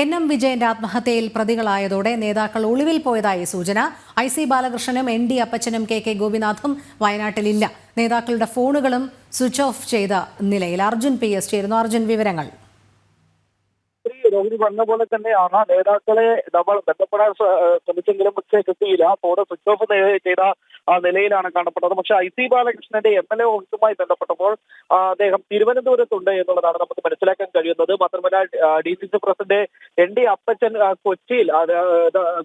N M വിജയന്റെ ആത്മഹത്യയിൽ പ്രതികളായതോടെ നേതാക്കൾ ഒളിവിൽ പോയതായി സൂചന. ഐ സി ബാലകൃഷ്ണനും എൻ ഡി അപ്പച്ചനും കെ കെ ഗോപിനാഥും വയനാട്ടിലില്ല. നേതാക്കളുടെ ഫോണുകളും സ്വിച്ച് ഓഫ് ചെയ്ത നിലയിൽ അർജുൻ പി എസ് ചേരുന്നു. അർജുൻ വിവരങ്ങൾ. രോഹിണി പറഞ്ഞ പോലെ തന്നെയാണ് നേതാക്കളെ നമ്മൾ ബന്ധപ്പെടാൻ ശ്ര- ശ്രമിച്ചെങ്കിലും പക്ഷേ കിട്ടിയില്ല. ഫോൺ സ്വിച്ച് ഓഫ് ചെയ്ത നിലയിലാണ് കാണപ്പെട്ടത്. പക്ഷെ ഐ സി ബാലകൃഷ്ണന്റെ എം എൽ എ ഓഫീസുമായി ബന്ധപ്പെട്ടപ്പോൾ അദ്ദേഹം തിരുവനന്തപുരത്തുണ്ട് എന്നുള്ളതാണ് നമുക്ക് മനസ്സിലാക്കാൻ കഴിയുന്നത്. മാത്രമല്ല D C C president N D Appachan കൊച്ചിയിൽ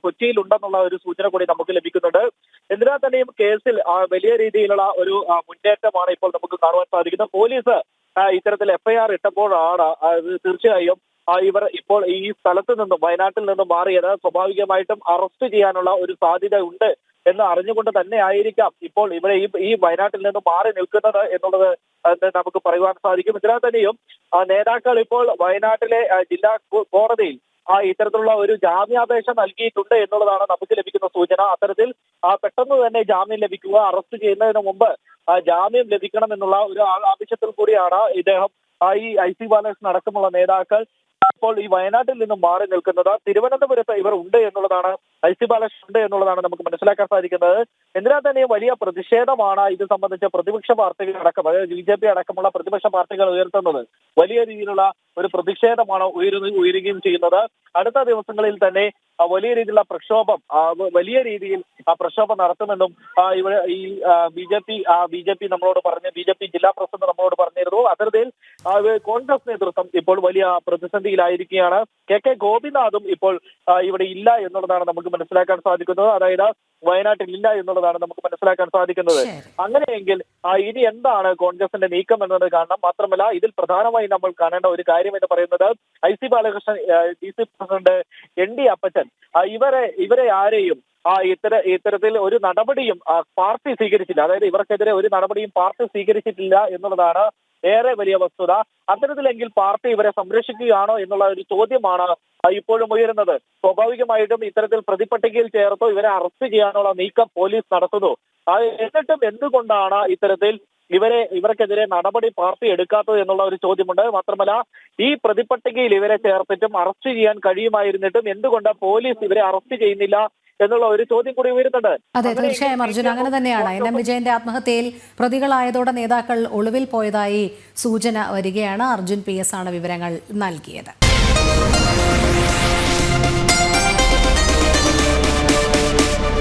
കൊച്ചിയിൽ ഉണ്ടെന്നുള്ള ഒരു സൂചന കൂടി നമുക്ക് ലഭിക്കുന്നുണ്ട്. എന്തിനാ തന്നെയും കേസിൽ വലിയ രീതിയിലുള്ള ഒരു മുന്നേറ്റമാണ് ഇപ്പോൾ നമുക്ക് കാണുവാൻ സാധിക്കുന്നത്. പോലീസ് ഇത്തരത്തിൽ എഫ്ഐആർ ഇട്ടപ്പോഴാണ് തീർച്ചയായും ഇവർ ഇപ്പോൾ ഈ സ്ഥലത്ത് നിന്നും വയനാട്ടിൽ നിന്നും മാറിയത് സ്വാഭാവികമായിട്ടും അറസ്റ്റ് ചെയ്യാനുള്ള ഒരു സാധ്യത ഉണ്ട് എന്ന് അറിഞ്ഞുകൊണ്ട് തന്നെ ആയിരിക്കാം ഇപ്പോൾ ഇവരെ ഈ വയനാട്ടിൽ നിന്ന് മാറി നിൽക്കുന്നത് എന്നുള്ളത് നമുക്ക് പറയുവാൻ സാധിക്കും. ഇതിനാൽ തന്നെയും നേതാക്കൾ ഇപ്പോൾ വയനാട്ടിലെ ജില്ലാ കോടതിയിൽ ആ ഇത്തരത്തിലുള്ള ഒരു ജാമ്യാപേക്ഷ നൽകിയിട്ടുണ്ട് എന്നുള്ളതാണ് നമുക്ക് ലഭിക്കുന്ന സൂചന. അത്തരത്തിൽ പെട്ടെന്ന് തന്നെ ജാമ്യം ലഭിക്കുക അറസ്റ്റ് ചെയ്യുന്നതിന് മുമ്പ് ജാമ്യം ലഭിക്കണം എന്നുള്ള ഒരു ആവശ്യത്തിൽ കൂടിയാണ് ഇദ്ദേഹം ഈ ഐ സി ബാലകൃഷ്ണൻ അടക്കമുള്ള നേതാക്കൾ ഇപ്പോൾ ഈ വയനാട്ടിൽ നിന്നും മാറി നിൽക്കുന്നത് തിരുവനന്തപുരത്ത് ഇവർ ഉണ്ട് എന്നുള്ളതാണ് ഐസി ബാലകൃഷ്ണൻ ഉണ്ട് എന്നുള്ളതാണ് നമുക്ക് മനസ്സിലാക്കാൻ സാധിക്കുന്നത്. എന്തിനാൽ തന്നെ വലിയ പ്രതിഷേധമാണ് ഇത് സംബന്ധിച്ച പ്രതിപക്ഷ പാർട്ടികൾ അടക്കം അതായത് ബി ജെ പി അടക്കമുള്ള പ്രതിപക്ഷ പാർട്ടികൾ ഉയർത്തുന്നത്? വലിയ രീതിയിലുള്ള ഒരു പ്രതിഷേധമാണ് ഉയരുന്ന ഉയരുകയും ചെയ്യുന്നത്. അടുത്ത ദിവസങ്ങളിൽ തന്നെ വലിയ രീതിയിലുള്ള പ്രക്ഷോഭം വലിയ രീതിയിൽ ആ പ്രക്ഷോഭം നടത്തുമെന്നും ഇവിടെ ഈ B J P B J P നമ്മളോട് പറഞ്ഞു ബി ജെ പി ജില്ലാ പ്രസിഡന്റ് നമ്മളോട് പറഞ്ഞിരുന്നു. അതിർത്തിയിൽ കോൺഗ്രസ് നേതൃത്വം ഇപ്പോൾ വലിയ പ്രതിസന്ധിയിലായിരിക്കുകയാണ്. കെ കെ ഗോപിനാഥും ഇപ്പോൾ ഇവിടെ ഇല്ല എന്നുള്ളതാണ് നമുക്ക് മനസ്സിലാക്കാൻ സാധിക്കുന്നത്. അതായത് വയനാട്ടിൽ ഇല്ല എന്നുള്ളതാണ് നമുക്ക് മനസ്സിലാക്കാൻ സാധിക്കുന്നത്. അങ്ങനെയെങ്കിൽ ഇനി എന്താണ് കോൺഗ്രസിന്റെ നീക്കം എന്നത് കാരണം മാത്രമല്ല ഇതിൽ പ്രധാനമായി നമ്മൾ കാണേണ്ട ഒരു കാര്യം എന്ന് പറയുന്നത് I C Balakrishnan D C president N D Appachan ഇവരെ ഇവരെ ആരെയും ആ ഇത്തര ഇത്തരത്തിൽ ഒരു നടപടിയും പാർട്ടി സ്വീകരിച്ചില്ല. അതായത് ഇവർക്കെതിരെ ഒരു നടപടിയും പാർട്ടി സ്വീകരിച്ചിട്ടില്ല എന്നുള്ളതാണ് ഏറെ വലിയ വസ്തുത. അത്തരത്തിലെങ്കിൽ പാർട്ടി ഇവരെ സംരക്ഷിക്കുകയാണോ എന്നുള്ള ഒരു ചോദ്യമാണ് ഇപ്പോഴും ഉയരുന്നത്. സ്വാഭാവികമായിട്ടും ഇത്തരത്തിൽ പ്രതിപട്ടികയിൽ ചേർത്തോ ഇവരെ അറസ്റ്റ് ചെയ്യാനുള്ള നീക്കം പോലീസ് നടത്തുന്നു. എന്നിട്ടും എന്തുകൊണ്ടാണ് ഇത്തരത്തിൽ ഇവരെ ഇവർക്കെതിരെ നടപടി പാർട്ടി എടുക്കാത്തത് എന്നുള്ള ഒരു ചോദ്യമുണ്ട്. മാത്രമല്ല ഈ പ്രതിപട്ടികയിൽ ഇവരെ ചേർത്തിട്ടും അറസ്റ്റ് ചെയ്യാൻ കഴിയുമായിരുന്നിട്ടും എന്തുകൊണ്ട് പോലീസ് ഇവരെ അറസ്റ്റ് ചെയ്യുന്നില്ല എന്നുള്ള ഒരു ചോദ്യം കൂടി ഉയരുന്നുണ്ട്. അതെ തീർച്ചയായും അർജുൻ. അങ്ങനെ തന്നെയാണ്. എൻ എം വിജയന്റെ ആത്മഹത്യയിൽ പ്രതികളായതോടെ നേതാക്കൾ ഒളിവിൽ പോയതായി സൂചന വരികയാണ്. അർജുൻ പി എസ് ആണ് വിവരങ്ങൾ നൽകിയത്.